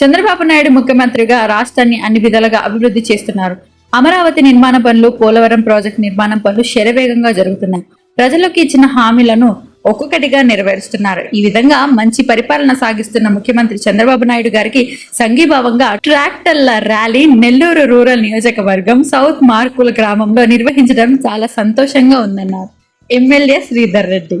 చంద్రబాబు నాయుడు ముఖ్యమంత్రిగా రాష్ట్రాన్ని అన్ని విధాలుగా అభివృద్ధి చేస్తున్నారు. అమరావతి నిర్మాణ పనులు పోలవరం ప్రాజెక్టు నిర్మాణం పనులు శరవేగంగా జరుగుతున్నాయి. ప్రజలకు ఇచ్చిన హామీలను ఒక్కొక్కటిగా నెరవేరుస్తున్నారు. ఈ విధంగా మంచి పరిపాలన సాగిస్తున్న ముఖ్యమంత్రి చంద్రబాబు నాయుడు గారికి సంఘీభావంగా ట్రాక్టర్ల ర్యాలీ నెల్లూరు రూరల్ నియోజకవర్గం సౌత్ మార్కుల గ్రామంలో నిర్వహించడం చాలా సంతోషంగా ఉందన్నారు. ఎమ్మెల్యే శ్రీధర్ రెడ్డి.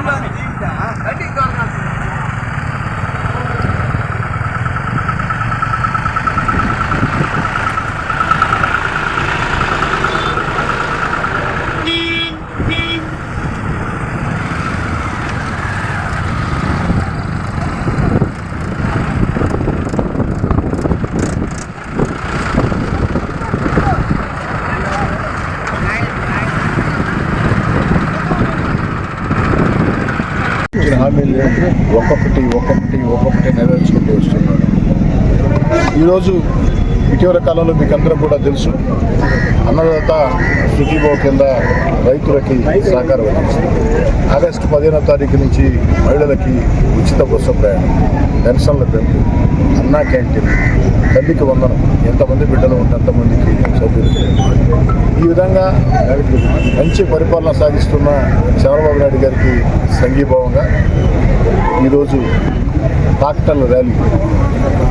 அனுபவம் ఇచ్చిన హామీలు ఒక్కొక్కటి ఒక్కొక్కటి ఒక్కొక్కటి నెరవేర్చుకుంటూ వస్తున్నాడు ఈరోజు ఇటీవల కాలంలో మీకు అందరూ కూడా తెలుసు. అన్నదాత సుఖీభావ కింద రైతులకి సహకారం ఆగస్టు పదిహేనో తారీఖు నుంచి మహిళలకి ఉచిత బస్సు ప్రయాణం పెన్షన్ల పెంపు అన్నా క్యాంటీన్ తల్లికి వందనం ఎంతమంది బిడ్డలు ఉంటే అంతమందికి సభ్యులు ఈ విధంగా మంచి పరిపాలన సాగిస్తున్న చంద్రబాబు నాయుడు గారికి సంఘీభావంగా ఈరోజు ట్రాక్టర్ల ర్యాలీ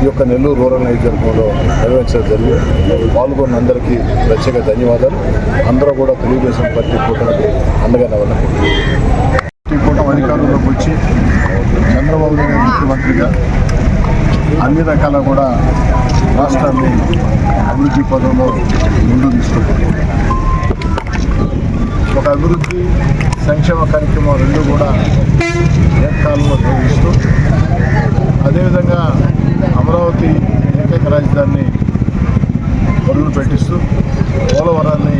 ఈ యొక్క నెల్లూరు రూరల్ నియోజకవర్గంలో నిర్వహించడం జరిగింది. పాల్గొన్న అందరికీ ప్రత్యేక ధన్యవాదాలు. అందరూ కూడా తెలుగుదేశం పార్టీ కూటమికి అండగానే ఉన్నారు ఈ కూటమి అధికారంలోకి వచ్చి చంద్రబాబు నాయుడు ముఖ్యమంత్రిగా అన్ని రకాల కూడా రాష్ట్రాన్ని అభివృద్ధి పదంలో ముందు తీసుకుంటుంది ఒక అభివృద్ధి సంక్షేమ కార్యక్రమం రెండు కూడా అదేవిధంగా అమరావతి ఏకైక రాజధానిని పనులు పెట్టిస్తూ పోలవరాన్ని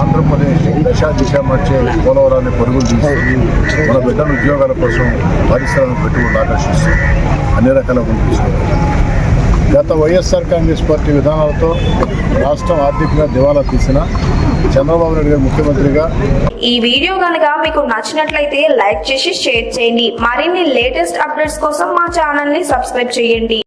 ఆంధ్రప్రదేశ్ దిశ దిశ మార్చే పోలవరాన్ని పరుగులు తీస్తూ మన బిడ్డల ఉద్యోగాల కోసం పరిశ్రమలు పెట్టుకుని ఆకర్షిస్తూ అన్ని రకాల గురించి గత వైఎస్ఆర్ కాంగ్రెస్ పార్టీ విధానాలతో రాష్ట్రం ఆర్థికంగా దివాలా తీసిన చంద్రబాబు నాయుడు గారు ముఖ్యమంత్రిగా ఈ వీడియో కనుక మీకు నచ్చినట్లయితే లైక్ చేసి షేర్ చేయండి. మరిన్ని లేటెస్ట్ అప్డేట్స్ కోసం మా ఛానల్ని సబ్స్క్రైబ్ చేయండి.